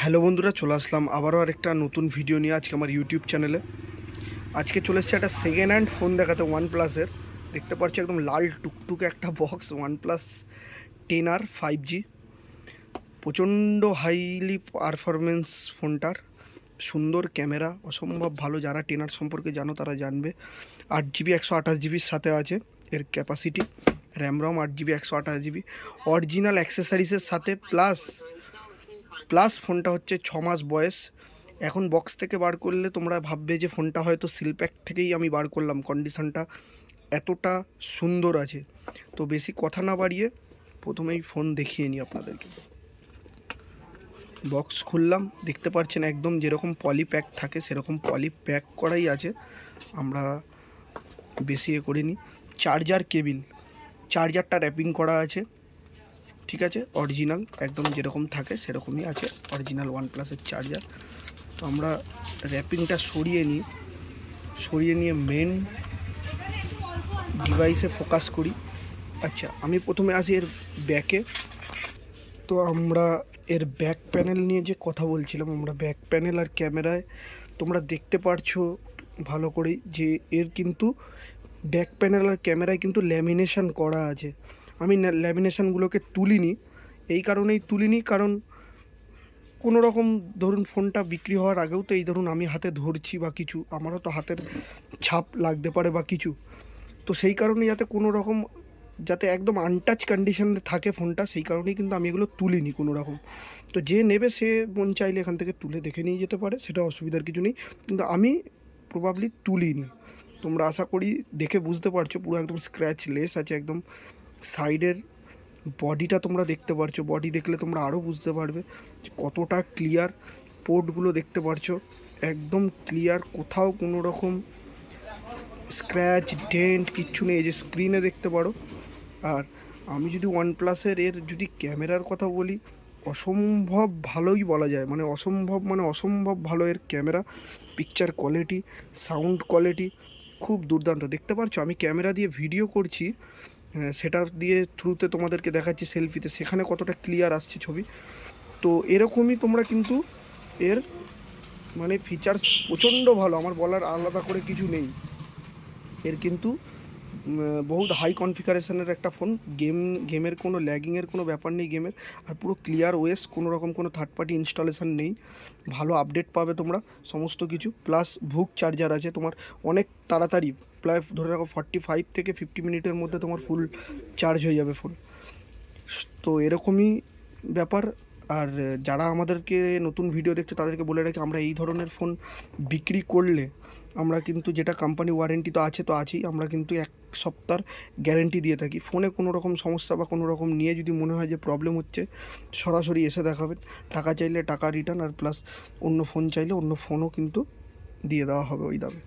Hello বন্ধুরা, চলে আসলাম আবারও আরেকটা নতুন ভিডিও নিয়ে আজকে আমার ইউটিউব চ্যানেলে আজকে চলে এসেছে একটা সেকেন্ড হ্যান্ড ফোন দেখাতে ওয়ান প্লাসের দেখতে পাচ্ছি একদম লাল টুকটুকে একটা box one plus ten R five G প্রচণ্ড হাইলি পারফরমেন্স ফোনটার সুন্দর ক্যামেরা অসম্ভব ভালো। যারা টেনার সম্পর্কে জানো, তারা জানবে। আট জিবি একশো আঠাশ জিবির সাথে আছে এর ক্যাপাসিটি র্যাম রম আট জিবি একশো আঠাশ জিবি অরিজিনাল অ্যাক্সেসারিসের সাথে প্লাস প্লাস ফোনটা হচ্ছে ছ মাস বয়স। এখন বক্স থেকে বার করলে তোমরা ভাববে যে ফোনটা হয়তো সিলপ্যাক থেকেই আমি বার করলাম কন্ডিশনটা এতটা সুন্দর আছে। তো বেশি কথা না বাড়িয়ে প্রথমেই ফোন দেখিয়ে নিই আপনাদেরকে। বক্স খুললাম, দেখতে পাচ্ছেন একদম যেরকম পলি প্যাক থাকে, সেরকম পলি প্যাক করাই আছে। আমরা বেশি এ করিনি। চার্জার কেবিল চার্জারটা র্যাপিং করা আছে। ঠিক আছে? অরিজিনাল একদম যেরকম থাকে সেরকমই আছে। অরিজিনাল ওয়ান প্লাসের চার্জার তো আমরা র্যাপিংটা সরিয়ে নিই। সরিয়ে নিয়ে মেন ডিভাইসে ফোকাস করি। আচ্ছা আমি প্রথমে আসি এর ব্যাকে তো আমরা এর ব্যাক প্যানেল নিয়ে যে কথা বলছিলাম, আমরা ব্যাক প্যানেল আর ক্যামেরায় তোমরা দেখতে পারছ ভালো করেই যে এর কিন্তু ব্যাক প্যানেল আর ক্যামেরায় কিন্তু ল্যামিনেশন করা আছে। আমি ল্যামিনেশনগুলোকে তুলিনি। এই কারণেই তুলিনি, কারণ কোনো রকম ধরুন ফোনটা বিক্রি হওয়ার আগেও তো এই ধরুন আমি হাতে ধরছি বা কিছু, আমারও তো হাতের ছাপ লাগতে পারে বা কিছু। তো সেই কারণে যাতে কোনো রকম যাতে একদম আনটাচ কন্ডিশনে থাকে ফোনটা, সেই কারণেই কিন্তু আমি এগুলো তুলিনি কোনো রকম তো যে নেবে সে মন চাইলে এখান থেকে তুলে দেখে নিয়ে যেতে পারে, সেটা অসুবিধার কিছু নেই। কিন্তু আমি প্রবাবলি তুলিনি। তোমরা আশা করি দেখে বুঝতে পারছ, পুরো একদম স্ক্র্যাচ লেস আছে, একদম সাইডের বডিটা তোমরা দেখতে পারছ। বডি দেখলে তোমরা আরও বুঝতে পারবে কতটা ক্লিয়ার পোর্টগুলো দেখতে পারছ। একদম ক্লিয়ার কোথাও কোনো রকম স্ক্র্যাচ ডেন্ট কিচ্ছু নেই যে স্ক্রিনে দেখতে পারো। আর আমি যদি ওয়ান প্লাসের এর যদি ক্যামেরার কথা বলি, অসম্ভব ভালোই বলা যায়। মানে অসম্ভব মানে অসম্ভব ভালো এর camera picture quality sound quality খুব দুর্দান্ত। দেখতে পারছ? আমি ক্যামেরা দিয়ে ভিডিও করছি। সেটা দিয়ে থ্রুতে তোমাদেরকে দেখাচ্ছি সেলফিতে। সেখানে কতটা ক্লিয়ার আসছে ছবি। তো এরকমই তোমরা কিন্তু এর মানে ফিচার্স প্রচণ্ড ভালো। আমার বলার আলাদা করে কিছু নেই। এর কিন্তু বহুত হাই কনফিগারেশনের একটা ফোন গেম গেমের কোনো ল্যাগিংয়ের কোনো ব্যাপার নেই গেমের আর পুরো ক্লিয়ার ওয়েস কোনো রকম কোনো থার্ড পার্টি ইনস্টলেশন নেই। ভালো আপডেট পাবে তোমরা, সমস্ত কিছু। প্লাস ভুক চার্জার আছে তোমার। অনেক তাড়াতাড়ি, প্রায় ধরে রাখো ফর্টি ফাইভ থেকে ফিফটি মিনিটের মধ্যে তোমার ফুল চার্জ হয়ে যাবে ফোন তো এরকমই ব্যাপার। আর যারা আমাদেরকে নতুন ভিডিও দেখছে, তাদেরকে বলে রাখি, আমরা এই ধরনের ফোন বিক্রি করলে আমরা কিন্তু যেটা কোম্পানি ওয়ারেন্টি তো আছে তো আছেই, আমরা কিন্তু এক সপ্তাহ গ্যারেন্টি দিয়ে থাকি। ফোনে কোনো রকম সমস্যা বা কোনো রকম নিয়ে যদি মনে হয় যে প্রবলেম হচ্ছে, সরাসরি এসে দেখাবেন। টাকা চাইলে টাকা রিটার্ন আর প্লাস অন্য ফোন চাইলে অন্য ফোনও কিন্তু দিয়ে দেওয়া হবে ওই দামে।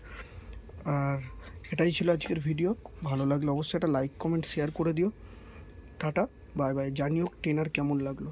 আর এটাই ছিল আজকের ভিডিও ভালো লাগলে অবশ্যই একটা লাইক কমেন্ট শেয়ার করে দিও। টাটা বাই বাই জানিও টেনার কেমন লাগল।